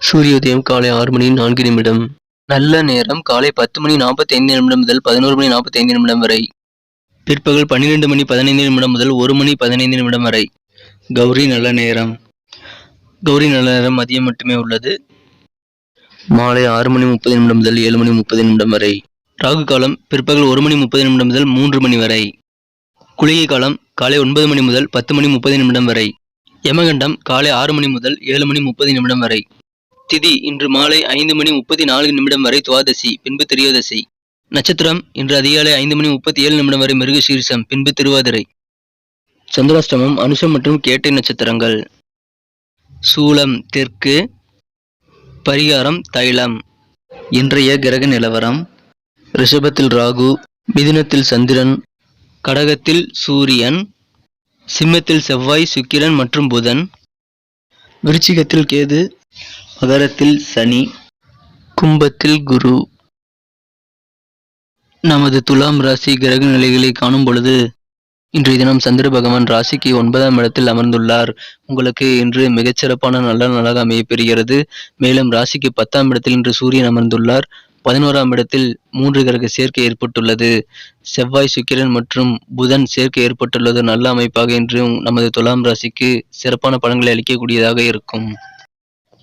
சூரிய உதயம் காலை ஆறு மணி நான்கு நிமிடம். நல்ல நேரம் காலை பத்து மணி நாற்பத்தி ஐந்து நிமிடம் முதல் பதினோரு மணி நாற்பத்தி ஐந்து நிமிடம் வரை. பிற்பகல் பன்னிரெண்டு மணி பதினைந்து நிமிடம் முதல் ஒரு மணி பதினைந்து நிமிடம் வரை. கௌரி நல்ல நேரம். கௌரி நல்ல நேரம். மதியம் மட்டுமே உள்ளது. மாலை ஆறு மணி முப்பது நிமிடம் முதல் ஏழு மணி முப்பது நிமிடம் வரை. ராகு காலம் பிற்பகல் ஒரு மணி முப்பது நிமிடம் முதல் மூன்று மணி வரை. குளிகை காலம் காலை ஒன்பது மணி முதல் பத்து மணி முப்பது நிமிடம் வரை. யமகண்டம் காலை ஆறு மணி முதல் ஏழு மணி முப்பது நிமிடம் வரை. திதி இன்று மாலை ஐந்து மணி முப்பத்தி நான்கு நிமிடம் வரை துவாதசி பின்பு திரியோதசி. நட்சத்திரம் இன்று அதிகாலை ஐந்து மணி முப்பத்தி ஏழு நிமிடம் வரை மிருக சீரிசம் பின்பு திருவாதிரை. சந்திராஷ்டமம் அனுஷம் மற்றும் கேட்டை நட்சத்திரங்கள். சூலம் தெற்கு. பரிகாரம் தைலம். இன்றைய கிரக நிலவரம் ரிஷபத்தில் ராகு மிதினத்தில் சந்திரன் கடகத்தில் சூரியன் சிம்மத்தில் செவ்வாய் சுக்கிரன் மற்றும் புதன். விருச்சிகத்தில் கேது மகரத்தில் சனி கும்பத்தில் குரு. நமது துலாம் ராசி கிரக நிலைகளை காணும் பொழுது இன்றைய தினம் சந்திர பகவான் ராசிக்கு ஒன்பதாம் இடத்தில் அமர்ந்துள்ளார். உங்களுக்கு இன்று மிகச்சிறப்பான நல்ல நாளாக அமையப்பெறுகிறது. மேலும் ராசிக்கு பத்தாம் இடத்தில் இன்று சூரியன் அமர்ந்துள்ளார். பதினோராம் இடத்தில் மூன்று கிரக சேர்க்கை ஏற்பட்டுள்ளது. செவ்வாய் சுக்கிரன் மற்றும் புதன் சேர்க்கை ஏற்பட்டுள்ளது. நல்ல அமைப்பாக இன்று நமது துலாம் ராசிக்கு சிறப்பான பலன்களை அளிக்கக்கூடியதாக இருக்கும்.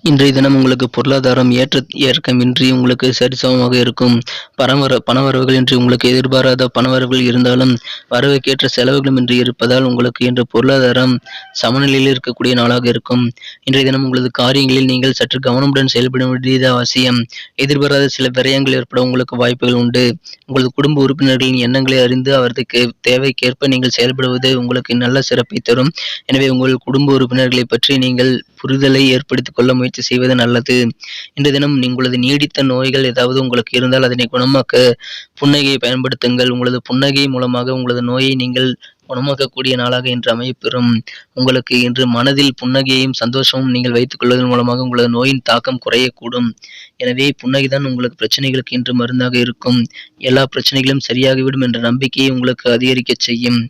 இன்றைய தினம் உங்களுக்கு பொருளாதாரம் ஏற்ற ஏற்கமின்றி உங்களுக்கு சரிசமமாக இருக்கும். பணவர பணவரவுகள் இன்றி உங்களுக்கு எதிர்பாராத பணவரவுகள் இருந்தாலும் வரவுக்கேற்ற செலவுகளும் இன்றி இருப்பதால் உங்களுக்கு இன்று பொருளாதாரம் சமநிலையில் இருக்கக்கூடிய நாளாக இருக்கும். இன்றைய தினம் உங்களது காரியங்களில் நீங்கள் சற்று கவனமுடன் செயல்பட வேண்டியது அவசியம். எதிர்பாராத சில விரயங்கள் ஏற்பட உங்களுக்கு வாய்ப்புகள் உண்டு. உங்களது குடும்ப உறுப்பினர்களின் எண்ணங்களை அறிந்து அவருக்கு தேவைக்கேற்ப நீங்கள் செயல்படுவது உங்களுக்கு நல்ல சிறப்பை தரும். எனவே உங்கள் குடும்ப உறுப்பினர்களை பற்றி நீங்கள் புரிதலை ஏற்படுத்திக் கொள்ள முயற்சி செய்வது நல்லது. இன்றைய தினம் உங்களது நீடித்த நோய்கள் ஏதாவது உங்களுக்கு இருந்தால் அதனை குணமாக்க புன்னகையை பயன்படுத்துங்கள். உங்களது புன்னகை மூலமாக உங்களது நோயை நீங்கள் குணமாக்கக்கூடிய நாளாக இன்று அமையப்பெறும். உங்களுக்கு இன்று மனதில் புன்னகையையும் சந்தோஷமும் நீங்கள் வைத்துக் கொள்வதன் மூலமாக உங்களது நோயின் தாக்கம் குறையக்கூடும். எனவே புன்னகைதான் உங்களுக்கு பிரச்சனைகளுக்கு இன்று மருந்தாக இருக்கும். எல்லா பிரச்சனைகளும் சரியாகிவிடும் என்ற நம்பிக்கையை உங்களுக்கு அதிகரிக்க செய்யும்.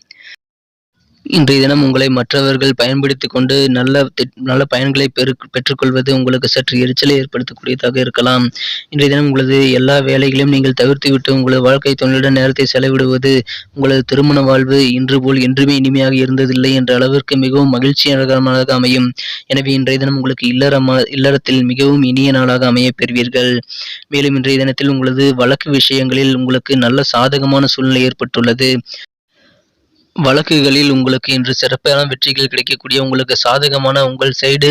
இன்றைய தினம் உங்களை மற்றவர்கள் பயன்படுத்தி கொண்டு நல்ல திட்- நல்ல பயன்களை பெரு பெற்றுக்கொள்வது உங்களுக்கு சற்று எரிச்சலை ஏற்படுத்தக்கூடியதாக இருக்கலாம். இன்றைய தினம் உங்களது எல்லா வேலைகளையும் நீங்கள் தவிர்த்துவிட்டு உங்களது வாழ்க்கை துணையுடன் நேரத்தை செலவிடுவது உங்களது திருமண வாழ்வு இன்று போல் என்றுமே இனிமையாக இருந்ததில்லை என்ற அளவிற்கு மிகவும் மகிழ்ச்சிகரமாக அமையும். எனவே இன்றைய தினம் உங்களுக்கு இல்லறமா இல்லறத்தில் மிகவும் இனிய நாளாக அமையப் பெறுவீர்கள். மேலும் இன்றைய தினத்தில் உங்களது வழக்கு விஷயங்களில் உங்களுக்கு நல்ல சாதகமான சூழ்நிலை ஏற்பட்டுள்ளது. வழக்குகளில் உங்களுக்கு இன்று சிறப்பான வெற்றிகள் கிடைக்கக்கூடிய உங்களுக்கு சாதகமான உங்கள் சைடு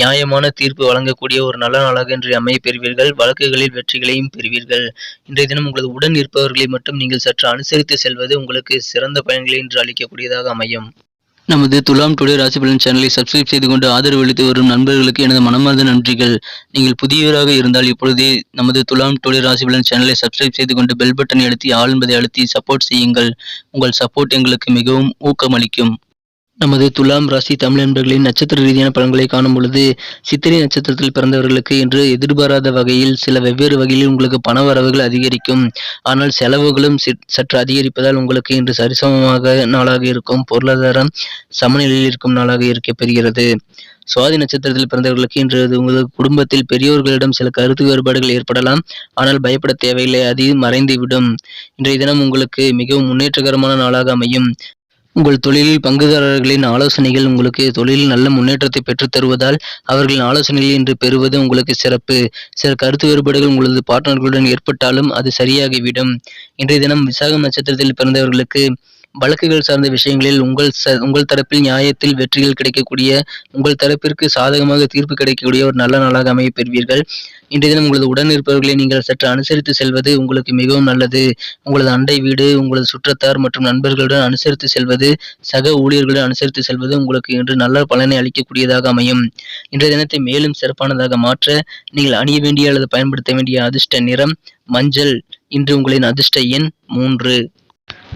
நியாயமான தீர்ப்பு வழங்கக்கூடிய ஒரு நல்ல நாளாக இன்று அமைய பெறுவீர்கள். வழக்குகளில் வெற்றிகளையும் பெறுவீர்கள். இன்றைய தினம் உங்களது உடன் இருப்பவர்களை மட்டும் நீங்கள் சற்று அனுசரித்து செல்வது உங்களுக்கு சிறந்த பயன்களை இன்று அளிக்கக்கூடியதாக அமையும். நமது துலாம் டுடே ராசி பலன் சேனலை சப்ஸ்கிரைப் செய்து கொண்டு ஆதரவு அளித்து வரும் நண்பர்களுக்கு எனது மனமார்ந்த நன்றிகள். நீங்கள் புதியவராக இருந்தால் இப்பொழுதே நமது துலாம் டுடே ராசி பலன் சேனலை சப்ஸ்கிரைப் செய்து கொண்டு பெல் பட்டனை அழுத்தி ஆல் என்பதை அழுத்தி சப்போர்ட் செய்யுங்கள். உங்கள் சப்போர்ட் எங்களுக்கு மிகவும் ஊக்கமளிக்கும். நமது துலாம் ராசி தமிழ் நண்பர்களின் நட்சத்திர ரீதியான பலன்களை காணும் பொழுது சித்திரை நட்சத்திரத்தில் பிறந்தவர்களுக்கு இன்று எதிர்பாராத வகையில் சில வெவ்வேறு வகையில் உங்களுக்கு பண வரவுகள் அதிகரிக்கும். ஆனால் செலவுகளும் சற்று அதிகரிப்பதால் உங்களுக்கு இன்று சரிசமமாக நாளாக இருக்கும். பொருளாதாரம் சமநிலையில் இருக்கும் நாளாக இருக்க பெறுகிறது. சுவாதி நட்சத்திரத்தில் பிறந்தவர்களுக்கு இன்று உங்களது குடும்பத்தில் பெரியோர்களிடம் சில கருத்து வேறுபாடுகள் ஏற்படலாம். ஆனால் பயப்பட தேவையில்லை அது மறைந்துவிடும். இன்றைய தினம் உங்களுக்கு மிகவும் முன்னேற்றகரமான நாளாக அமையும். உங்கள் தொழிலில் பங்குதாரர்களின் ஆலோசனைகள் உங்களுக்கு தொழிலில் நல்ல முன்னேற்றத்தை பெற்றுத் தருவதால் அவர்களின் ஆலோசனைகளை இன்று பெறுவது உங்களுக்கு சிறப்பு. சில கருத்து வேறுபாடுகள் உங்களது பார்ட்னர்களுடன் ஏற்பட்டாலும் அது சரியாகிவிடும். இன்றைய தினம் விசாகம் நட்சத்திரத்தில் பிறந்தவர்களுக்கு வழக்குகள் சார்ந்த விஷயங்களில் உங்கள் ச உங்கள் தரப்பில் நியாயத்தில் வெற்றிகள் கிடைக்கக்கூடிய உங்கள் தரப்பிற்கு சாதகமாக தீர்ப்பு கிடைக்கக்கூடிய ஒரு நல்ல நாளாக அமையப் பெறுவீர்கள். இன்றைய தினம் உங்களது உடன் இருப்பவர்களை நீங்கள் சற்று அனுசரித்து செல்வது உங்களுக்கு மிகவும் நல்லது. உங்களது அண்டை வீடு உங்களது சுற்றத்தார் மற்றும் நண்பர்களுடன் அனுசரித்து செல்வது சக ஊழியர்களுடன் அனுசரித்து செல்வது உங்களுக்கு இன்று நல்ல பலனை அளிக்கக்கூடியதாக அமையும். இன்றைய தினத்தை மேலும் சிறப்பானதாக மாற்ற நீங்கள் அணிய வேண்டிய அல்லது பயன்படுத்த வேண்டிய அதிர்ஷ்ட நிறம் மஞ்சள். இன்று உங்களின் அதிர்ஷ்ட எண் மூன்று.